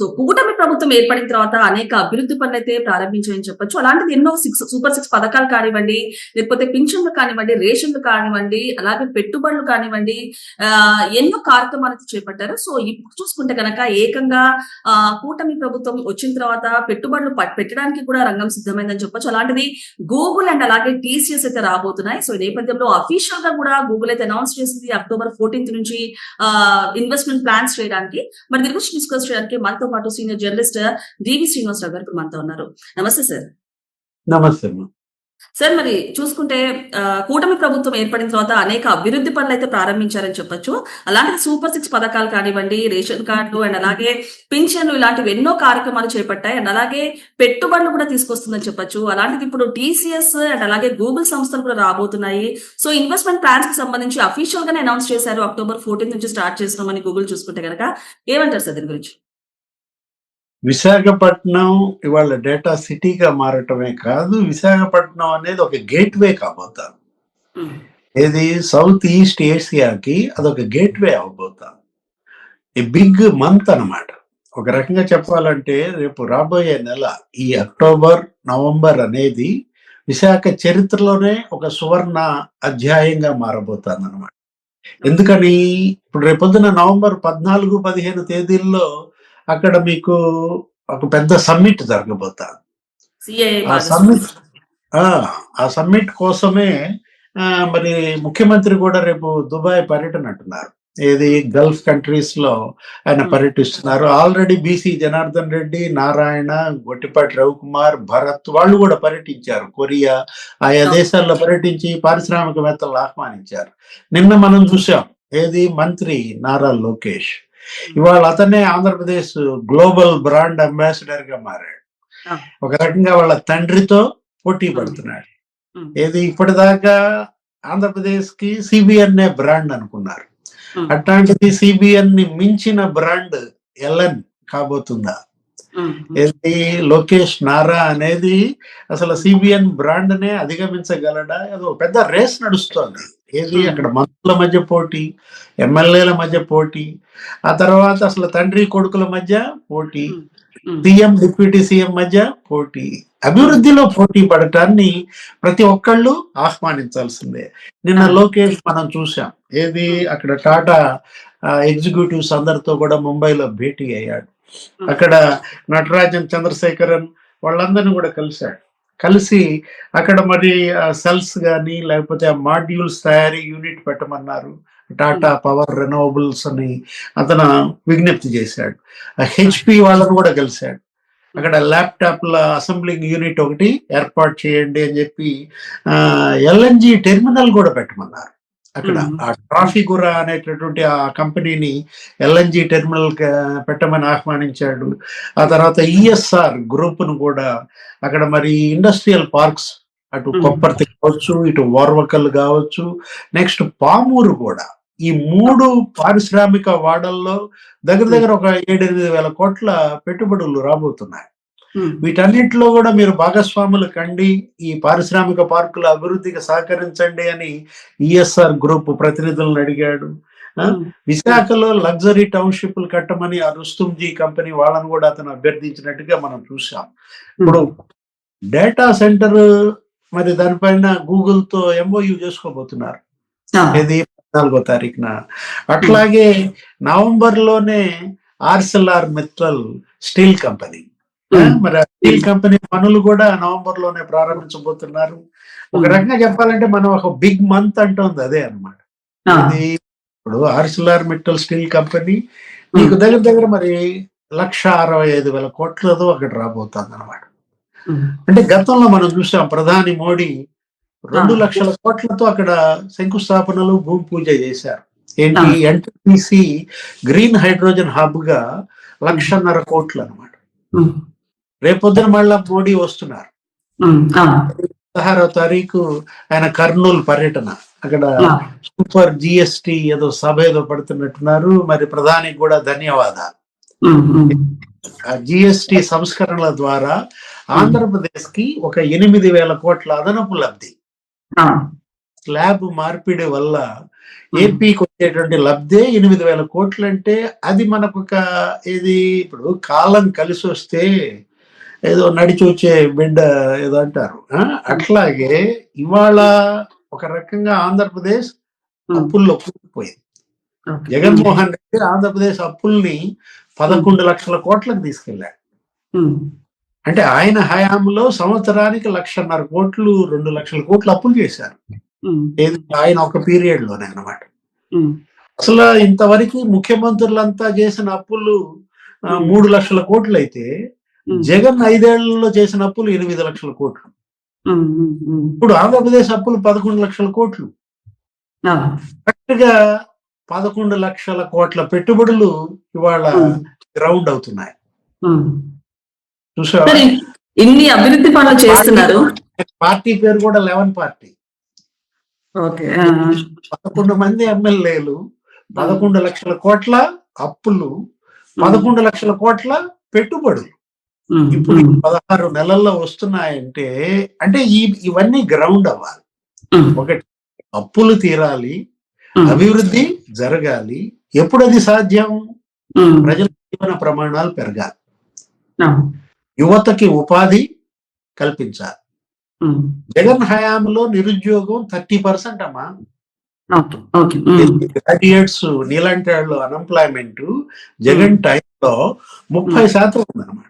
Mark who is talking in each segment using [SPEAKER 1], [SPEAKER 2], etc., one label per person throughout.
[SPEAKER 1] So కూటమి ప్రభుత్వం ఏర్పడిన తర్వాత అనేక అభివృద్ధి పనులు అయితే ప్రారంభించాయని చెప్పొచ్చు. అలాంటిది ఎన్నో సిక్స్ సూపర్ సిక్స్ పథకాలు కానివ్వండి లేకపోతే పింఛన్లు కానివ్వండి రేషన్లు కానివ్వండి అలాగే పెట్టుబడులు కానివ్వండి ఎన్నో కార్యక్రమాలు అయితే చేపట్టారు. సో ఇప్పుడు చూసుకుంటే కనుక ఏకంగా కూటమి ప్రభుత్వం వచ్చిన తర్వాత పెట్టుబడులు ప- పెట్టడానికి కూడా రంగం సిద్ధమైందని చెప్పొచ్చు. అలాంటిది గూగుల్ అండ్ అలాగే టీసీఎస్ అయితే రాబోతున్నాయి. సో ఈ నేపథ్యంలో అఫీషియల్గా కూడా గూగుల్ అయితే అనౌన్స్ చేసింది అక్టోబర్ ఫోర్టీన్త్ నుంచి ఇన్వెస్ట్మెంట్ ప్లాన్స్ చేయడానికి. మరి దీని గురించి డిస్కస్ చేయడానికి మనతో పాటు సీనియర్ జర్నలిస్ట్ డివి శ్రీనివాసరావు గారు ఇప్పుడు మనతో ఉన్నారు. నమస్తే సార్
[SPEAKER 2] నమస్తే.
[SPEAKER 1] సార్ మరి చూసుకుంటే కూటమి ప్రభుత్వం ఏర్పడిన తర్వాత అనేక అభివృద్ధి పనులు అయితే ప్రారంభించారని చెప్పొచ్చు. అలాంటి సూపర్ సిక్స్ పథకాలు కానివ్వండి రేషన్ కార్డులు అండ్ అలాగే పింఛన్లు ఇలాంటివి ఎన్నో కార్యక్రమాలు చేపట్టాయి. అండ్ అలాగే పెట్టుబడులు కూడా తీసుకొస్తుందని చెప్పొచ్చు. అలాంటిది ఇప్పుడు టీసీఎస్ అండ్ అలాగే గూగుల్ సంస్థలు కూడా రాబోతున్నాయి. సో ఇన్వెస్ట్మెంట్ ప్లాన్స్కి సంబంధించి అఫీషియల్ గానే అనౌన్స్ చేశారు. అక్టోబర్ ఫోర్టీన్ నుంచి స్టార్ట్ చేస్తున్నామని గూగుల్ చూసుకుంటే కనుక ఏమంటారు సార్ దీని గురించి?
[SPEAKER 2] విశాఖపట్నం ఇవాళ డేటా సిటీగా మారటమే కాదు విశాఖపట్నం అనేది ఒక గేట్వే కాబోతాం
[SPEAKER 1] ఉమ్,
[SPEAKER 2] ఏది? సౌత్ ఈస్ట్ ఏషియాకి అదొక గేట్వే అవబోతాం ఈ బిగ్ మంత్ అన్నమాట. ఒక రకంగా చెప్పాలంటే రేపు రాబోయే నెల ఈ అక్టోబర్ నవంబర్ అనేది విశాఖ చరిత్రలోనే ఒక సువర్ణ అధ్యాయంగా మారబోతుంది అనమాట ఎందుకని? ఇప్పుడు రేపొద్దున నవంబర్ పద్నాలుగు పదిహేను తేదీల్లో అక్కడ మీకు ఒక పెద్ద సమ్మిట్ జరగబోతా ఆ. సమ్మిట్ ఆ సమ్మిట్ కోసమే మరి ముఖ్యమంత్రి కూడా రేపు దుబాయ్ పర్యటన అంటున్నారు. ఏది గల్ఫ్ కంట్రీస్లో ఆయన
[SPEAKER 1] Hmm.
[SPEAKER 2] పర్యటిస్తున్నారు. ఆల్రెడీ బీసీ జనార్దన్ రెడ్డి నారాయణ గొట్టిపాటి రవికుమార్ భరత్ వాళ్ళు కూడా పర్యటించారు. కొరియా ఆయా
[SPEAKER 1] Hmm.
[SPEAKER 2] దేశాల్లో పర్యటించి పారిశ్రామికవేత్తలు ఆహ్వానించారు. నిన్న మనం చూసాం ఏది? మంత్రి నారా లోకేష్. ఇవాళ అతనే ఆంధ్రప్రదేశ్ గ్లోబల్ బ్రాండ్ అంబాసిడర్గా మారాడు. ఒక రకంగా వాళ్ళ తండ్రితో పోటీ పడుతున్నాడు.
[SPEAKER 1] ఉమ్,
[SPEAKER 2] ఏది ఇప్పటిదాకా ఆంధ్రప్రదేశ్కి సిబిఎన్ బ్రాండ్ అనుకున్నారు. అట్లాంటిది సిబిఎన్ని మించిన బ్రాండ్ ఎల్ఎన్ కాబోతుందా? ఏది లోకేష్ నారా అనేది అసలు సిబిఎన్ బ్రాండ్ నే అధిగమించగలడా? అది ఒక పెద్ద రేస్ నడుస్తోంది. ఏది. అక్కడ మంత్రుల మధ్య పోటీ ఎమ్మెల్యేల మధ్య పోటీ ఆ తర్వాత అసలు తండ్రి కొడుకుల మధ్య పోటీ సీఎం డిప్యూటీ సీఎం మధ్య పోటీ. అభివృద్ధిలో పోటీ పడటాన్ని ప్రతి ఒక్కళ్ళు ఆహ్వానించాల్సిందే. నిన్న. లోకేష్ మనం చూసాం ఏది అక్కడ టాటా ఎగ్జిక్యూటివ్స్ అందరితో కూడా ముంబైలో భేటీ అయ్యాడు. అక్కడ నటరాజన్ చంద్రశేఖరన్ వాళ్ళందరినీ కూడా కలిశాడు. కలిసి అక్కడ మరి సెల్స్ కానీ లేకపోతే ఆ మాడ్యూల్స్ తయారీ యూనిట్ పెట్టమన్నారు. టాటా పవర్ రెనోవబుల్స్ అని అతను విజ్ఞప్తి చేశాడు. హెచ్పి వాళ్ళను కూడా కలిశాడు. అక్కడ ల్యాప్టాప్ల అసెంబ్లింగ్ యూనిట్ ఒకటి ఏర్పాటు చేయండి అని చెప్పి ఎల్ఎన్జి టెర్మినల్ కూడా పెట్టమన్నారు. అక్కడ. ఆ ట్రాఫిగురా అనేటటువంటి ఆ కంపెనీని ఎల్ఎన్జి టెర్మినల్ పెట్టమని ఆహ్వానించాడు ఆ తర్వాత ఈఎస్ఆర్ గ్రూప్ను కూడా అక్కడ మరి ఇండస్ట్రియల్ పార్క్స్ అటు. కొప్పర్తి కావచ్చు ఇటు ఓర్వకల్ కావచ్చు నెక్స్ట్ పామూరు కూడా ఈ మూడు పారిశ్రామిక వాడల్లో దగ్గర దగ్గర ఒక ఏడెనిమిది వేల కోట్ల పెట్టుబడులు రాబోతున్నాయి వీటన్నిటిలో కూడా మీరు భాగస్వాములు కండి ఈ పారిశ్రామిక పార్కుల అభివృద్ధికి సహకరించండి అని ఈఎస్ఆర్ గ్రూప్ ప్రతినిధులను అడిగాడు?
[SPEAKER 1] ఉమ్,
[SPEAKER 2] విశాఖలో లగ్జరీ టౌన్షిప్లు కట్టమని ఆ రుస్తుంజీ కంపెనీ వాళ్ళని కూడా అతను అభ్యర్థించినట్టుగా మనం చూసాం ఇప్పుడు డేటా సెంటర్ మరి దానిపైన గూగుల్తో ఎంఓయూ చేసుకోబోతున్నారు. ఇది పద్నాలుగో తారీఖున. అట్లాగే నవంబర్లోనే ఆర్సెల్ఆర్ మిత్తల్ స్టీల్ కంపెనీ. మరి స్టీల్ కంపెనీ పనులు కూడా నవంబర్లోనే ప్రారంభించబోతున్నారు. ఒక రకంగా చెప్పాలంటే మనం ఒక బిగ్ మంత్ అంటుంది అదే ఇది ఇప్పుడు ఆర్సిలార్ మిట్టల్ స్టీల్ కంపెనీ నీకు దగ్గర దగ్గర మరి లక్ష అరవై ఐదు వేల కోట్లతో అక్కడ రాబోతుంది అనమాట అంటే గతంలో మనం చూసాం ప్రధాని మోడీ రెండు. లక్షల కోట్లతో అక్కడ శంకుస్థాపనలు భూమి పూజ చేశారు. ఏంటి?
[SPEAKER 1] ఆ.
[SPEAKER 2] ఎన్టీపీసీ గ్రీన్ హైడ్రోజన్ హబ్గా లక్షన్నర కోట్లు అనమాట రేపొద్దున మళ్ళా మోడీ వస్తున్నారు. పదహారవ తారీఖు ఆయన కర్నూలు పర్యటన. అక్కడ సూపర్ జిఎస్టి ఏదో సభ ఏదో పడుతున్నట్టున్నారు. మరి ప్రధానికి కూడా ధన్యవాదాలు. జిఎస్టి సంస్కరణల ద్వారా ఆంధ్రప్రదేశ్కి ఒక ఎనిమిది వేల కోట్ల అదనపు లబ్ధి. స్లాబ్ మార్పిడి వల్ల ఏపీకి వచ్చేటువంటి లబ్ధే ఎనిమిది వేల కోట్లు అంటే అది మనకు ఒక ఇది ఇప్పుడు కాలం కలిసి వస్తే ఏదో నడిచి వచ్చే బిడ్డ ఏదో అంటారు? అట్లాగే ఇవాళ ఒక రకంగా ఆంధ్రప్రదేశ్ అప్పుల్లో కూలిపోయింది. జగన్మోహన్ రెడ్డి ఆంధ్రప్రదేశ్ అప్పుల్ని పదకొండు లక్షల కోట్లకు తీసుకెళ్ళాడు. అంటే ఆయన హయాంలో సంవత్సరానికి లక్షన్నర కోట్లు రెండు లక్షల కోట్లు అప్పులు చేశారు. ఏది? ఆయన ఒక పీరియడ్లోనే అన్నమాట అసలు ఇంతవరకు ముఖ్యమంత్రులంతా చేసిన అప్పులు. మూడు లక్షల కోట్లు అయితే జగన్ ఐదేళ్ళలో చేసిన అప్పులు ఎనిమిది లక్షల కోట్లు. ఇప్పుడు ఆంధ్రప్రదేశ్ అప్పులు పదకొండు లక్షల కోట్లు. కరెక్ట్గా పదకొండు లక్షల కోట్ల పెట్టుబడులు ఇవాళ గ్రౌండ్ అవుతున్నాయి. చూసా
[SPEAKER 1] ఇన్ని అభివృద్ధి పనులు చేస్తున్నారు.
[SPEAKER 2] పార్టీ పేరు కూడా లెవెన్ పార్టీ.
[SPEAKER 1] ఓకే
[SPEAKER 2] పదకొండు మంది ఎమ్మెల్యేలు పదకొండు లక్షల కోట్ల అప్పులు పదకొండు లక్షల కోట్ల పెట్టుబడులు. ఇప్పుడు పదహారు నెలల్లో వస్తున్నాయంటే అంటే ఈ ఇవన్నీ గ్రౌండ్ అవ్వాలి. ఒకటి అప్పులు తీరాలి అభివృద్ధి జరగాలి. ఎప్పుడు అది సాధ్యం? ప్రజల జీవన ప్రమాణాలు పెరగాలి. యువతకి ఉపాధి కల్పించాలి. జగన్ హయాంలో నిరుద్యోగం థర్టీ పర్సెంట్ అమ్మా. గ్రాడ్యుయేట్స్ నీలాంటి వాళ్ళు అన్ఎంప్లాయ్మెంట్ జగన్ టైంలో ముప్పై శాతం ఉందన్నమాట.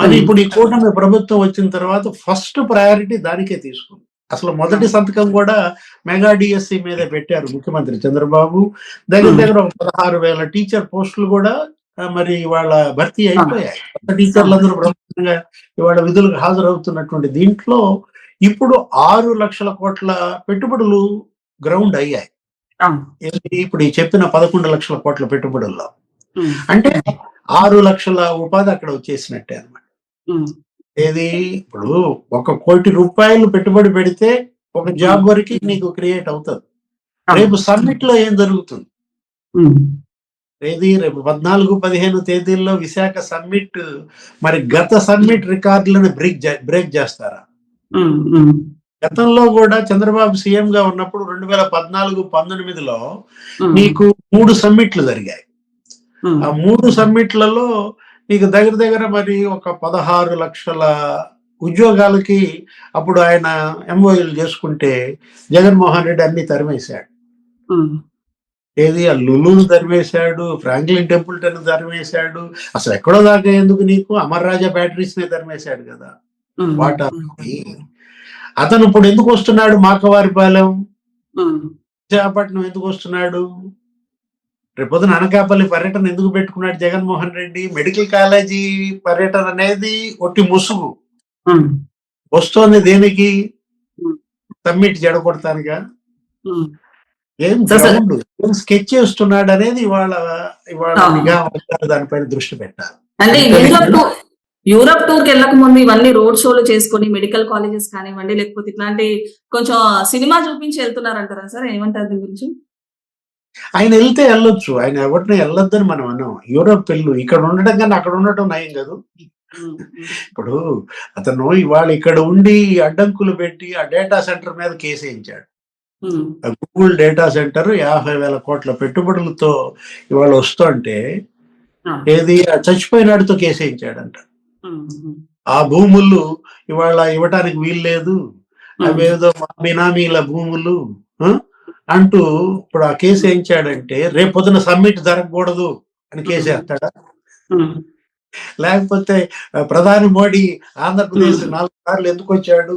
[SPEAKER 2] మరి. ఇప్పుడు ఈ కూటమి ప్రభుత్వం వచ్చిన తర్వాత ఫస్ట్ ప్రయారిటీ దానికే తీసుకుంది. అసలు మొదటి సంతకం కూడా మెగా డిఎస్సి మీద పెట్టారు ముఖ్యమంత్రి చంద్రబాబు. దగ్గర. దగ్గర పదహారు వేల టీచర్ పోస్టులు కూడా మరి ఇవాళ భర్తీ అయిపోయాయి. టీచర్లందరూ బ్రహ్మాండంగా ఇవాళ విధులకు హాజరవుతున్నటువంటి దీంట్లో ఇప్పుడు ఆరు లక్షల కోట్ల పెట్టుబడులు గ్రౌండ్ అయ్యాయి? ఇప్పుడు ఈ చెప్పిన పదకొండు లక్షల కోట్ల పెట్టుబడుల్లో. అంటే ఆరు లక్షల ఉపాధి అక్కడ వచ్చేసినట్టే అన్నమాట. ఏది? ఇప్పుడు ఒక కోటి రూపాయలు పెట్టుబడి పెడితే ఒక జాబ్ వరకు నీకు క్రియేట్ అవుతుంది. రేపు సమ్మిట్లో ఏం జరుగుతుంది? ఏది? రేపు పద్నాలుగు పదిహేను తేదీల్లో విశాఖ సమ్మిట్ మరి గత సమ్మిట్ రికార్డులను బ్రేక్ బ్రేక్ చేస్తారా? గతంలో కూడా చంద్రబాబు సీఎం గా ఉన్నప్పుడు రెండు వేల పద్నాలుగు పంతొమ్మిదిలో నీకు మూడు సమ్మిట్లు జరిగాయి. ఆ మూడు సమ్మిట్లలో నీకు దగ్గర దగ్గర మరి ఒక పదహారు లక్షల ఉద్యోగాలకి అప్పుడు ఆయన ఎంఓఎల్ చేసుకుంటే జగన్మోహన్ రెడ్డి అన్ని తరిమేశాడు. ఏది? ఆ లులును తరిమేశాడు ఫ్రాంక్లిన్ టెంపుల్టన్ తరిమేశాడు. అసలు ఎక్కడో దాకా ఎందుకు నీకు? అమర్ రాజా బ్యాటరీస్ నే తరిమేశాడు కదా. వాటా? అతను ఇప్పుడు ఎందుకు వస్తున్నాడు? మాకవారిపాలెం విశాఖపట్నం ఎందుకు వస్తున్నాడు? రేపొద్దున అనకాపల్లి పర్యటన ఎందుకు పెట్టుకున్నాడు జగన్మోహన్ రెడ్డి? మెడికల్ కాలేజీ పర్యటన అనేది ఒట్టి ముసుగు. వస్తోంది దేనికి. సమ్మిట్ జడగొడతానుగా ఏం గ్రౌండ్ ఏం స్కెచ్ చేస్తున్నాడు అనేది ఇవాళ ఇవాళ దానిపైన దృష్టి పెట్టాలి.
[SPEAKER 1] అంటే యూరప్ టూర్కి వెళ్ళక ముందు ఇవన్నీ రోడ్ షోలు చేసుకొని మెడికల్ కాలేజెస్ కానివ్వండి లేకపోతే ఇట్లాంటి కొంచెం సినిమా చూపించి వెళ్తున్నారంటారా సార్? ఏమంటారు దీని గురించి?
[SPEAKER 2] ఆయన వెళ్తే వెళ్ళొచ్చు. ఆయన ఎవరిని వెళ్ళొద్దని మనం అన్నాం. యూరోప్ వెళ్ళు. ఇక్కడ ఉండడం కన్నా అక్కడ ఉండటం నయం కాదు? ఇప్పుడు అతను ఇవాళ ఇక్కడ ఉండి అడ్డంకులు పెట్టి ఆ డేటా సెంటర్ మీద కేసు వేయించాడు ఆ గూగుల్ డేటా సెంటర్ యాభై వేల కోట్ల పెట్టుబడులతో ఇవాళ వస్తుంటే ఏది? చచ్చిపోయినాడితో కేసు వేయించాడంట ఆ భూములు ఇవాళ ఇవ్వటానికి వీలు లేదు అవేదో బినామీల భూములు? అంటూ ఇప్పుడు ఆ కేసు వేయించాడంటే రేపొద్దున సమ్మిట్ జరగకూడదు అని కేసు వేస్తాడా? లేకపోతే ప్రధాని మోడీ ఆంధ్రప్రదేశ్. నాలుగు సార్లు ఎందుకు వచ్చాడు?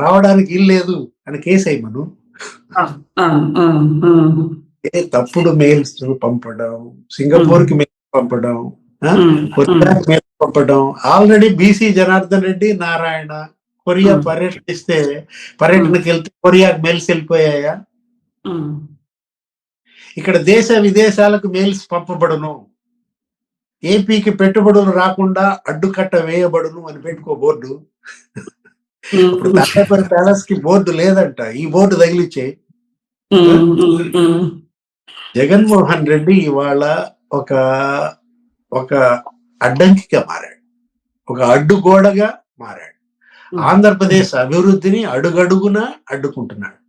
[SPEAKER 2] రావడానికి ఇల్లు లేదు అని కేసు ఏ తప్పుడు మెయిల్స్ పంపడం సింగపూర్కి మెయిల్ పంపడం మెయిల్ పంపడం. Already BC Janardhan Reddy Narayana Korea. పర్యటిస్తే పర్యటనకి వెళ్తే కొరియాకి మెయిల్స్ వెళ్ళిపోయాయా? ఇక్కడ దేశ విదేశాలకు మెయిల్స్ పంపబడును. ఏపీకి పెట్టుబడులు రాకుండా అడ్డుకట్ట వేయబడును అని పెట్టుకో బోర్డు. ఇప్పుడు తాడేపల్లి ప్యాలెస్కి బోర్డు లేదంట. ఈ బోర్డు తగిలిచ్చే. జగన్మోహన్ రెడ్డి ఇవాళ ఒక ఒక అడ్డంకిగా మారాడు. ఒక అడ్డుగోడగా మారాడు. ఆంధ్రప్రదేశ్ అభివృద్ధిని అడుగడుగున అడ్డుకుంటున్నాడు.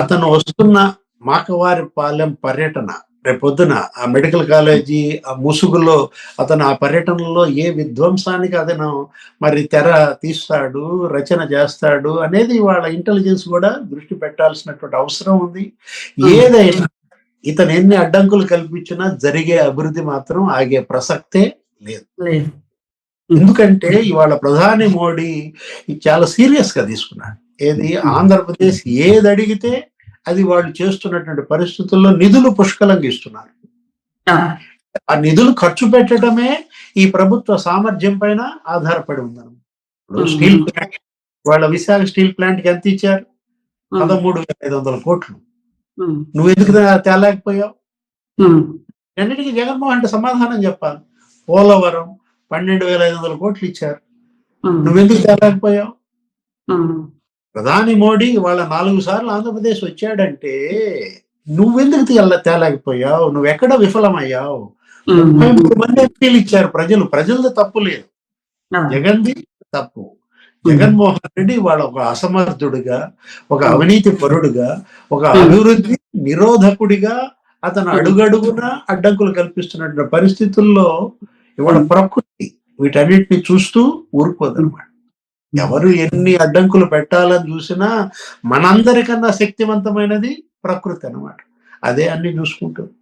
[SPEAKER 2] అతను వస్తున్న మాకవారి పాలెం పర్యటన రేపొద్దున ఆ మెడికల్ కాలేజీ ఆ ముసుగులో అతను ఆ పర్యటనలో ఏ విధ్వంసానికి అతను మరి తెర తీస్తాడు రచన చేస్తాడు అనేది వాళ్ళ ఇంటెలిజెన్స్ కూడా దృష్టి పెట్టాల్సినటువంటి అవసరం ఉంది. ఏదైనా ఇతను ఎన్ని అడ్డంకులు కల్పించినా జరిగే అభివృద్ధి మాత్రం ఆగే ప్రసక్తే లేదు. ఎందుకంటే ఇవాళ ప్రధాని మోడీ చాలా సీరియస్గా తీసుకున్నాడు. ఏది ఆంధ్రప్రదేశ్ ఏది అడిగితే అది వాళ్ళు చేస్తున్నటువంటి పరిస్థితుల్లో నిధులు పుష్కలంగా ఇస్తున్నారు.
[SPEAKER 1] ఆ,
[SPEAKER 2] నిధులు ఖర్చు పెట్టడమే ఈ ప్రభుత్వ సామర్థ్యం పైన ఆధారపడి ఉందన్నమాట. ఇప్పుడు. స్టీల్ ప్లాంట్ వాళ్ళ విశాఖ స్టీల్ ప్లాంట్కి ఎంత ఇచ్చారు? పదమూడు వేల ఐదు వందల కోట్లు. నువ్వు ఎందుకు తేలేకపోయావు? అన్నిటికీ జగన్మోహన్ రెడ్డి సమాధానం చెప్పాలి. పోలవరం పన్నెండు వేల ఐదు వందల కోట్లు ఇచ్చారు. నువ్వెందుకు తేలేకపోయావు? ప్రధాని మోడీ వాళ్ళ నాలుగు సార్లు ఆంధ్రప్రదేశ్ వచ్చాడంటే నువ్వెందుకు తేల తేలేకపోయావు? నువ్వు ఎక్కడ విఫలమయ్యావు ముప్పై మూడు మంది ఎంపీలు ఇచ్చారు ప్రజలు. ప్రజలది తప్పు లేదు. జగన్ది తప్పు. జగన్మోహన్ రెడ్డి వాళ్ళ ఒక అసమర్థుడిగా ఒక అవినీతి పరుడుగా ఒక అభివృద్ధి నిరోధకుడిగా అతను అడుగడుగున అడ్డంకులు కల్పిస్తున్నటువంటి పరిస్థితుల్లో ఇవాళ ప్రకృతి వీటన్నిటిని చూస్తూ ఊరుకోదన్నమాట. ఎవరు ఎన్ని అడ్డంకులు పెట్టాలని చూసినా మనందరికన్నా శక్తివంతమైనది ప్రకృతి అన్నమాట. అదే అన్ని చూసుకుంటుంది